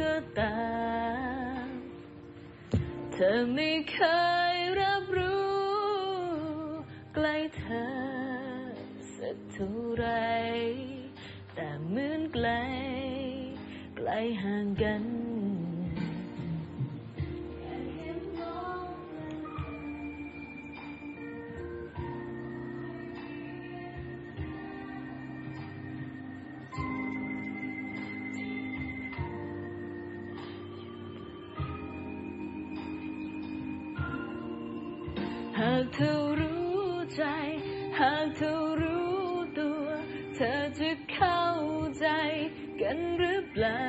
ก็ตามเธอไม่เคยรับรู้ ใกล้เธอสักเท่าไรแต่เหมือนไกล ไกลห่างกัน หากเธอรู้ใจ หากเธอรู้ตัว เธอจะเข้าใจกันหรือเปล่า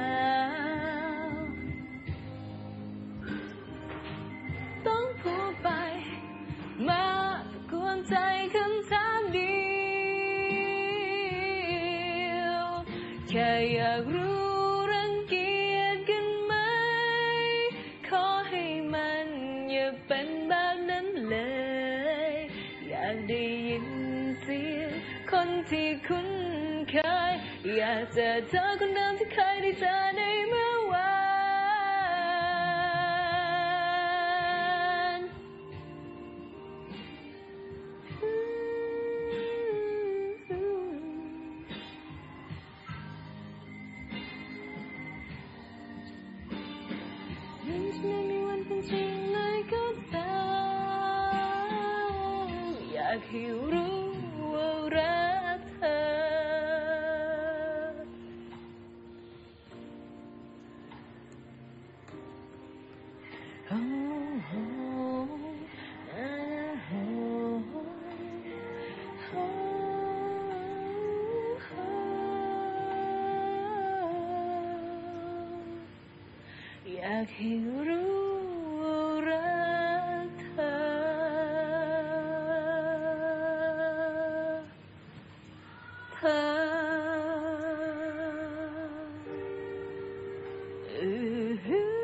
ต้องพูดไป มาตะกวนใจคำถามเดียวแค่อยากรู้รังเกียจกันไหมขอให้มันอย่าเป็นแบบ คนที่คุ้นเคย อยากเจอเธอคนเดิมที่เคยได้เจอในเมื่อวาน มันจะไม่มีวันเป็นจริงากให้รู้ว่ารักเธอ เธออื้อหือ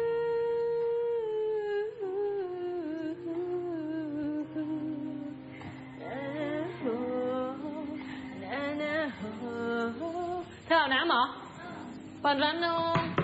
นะโหนะนะโหเธอเอาน้ำเหรอเปิดร้านนม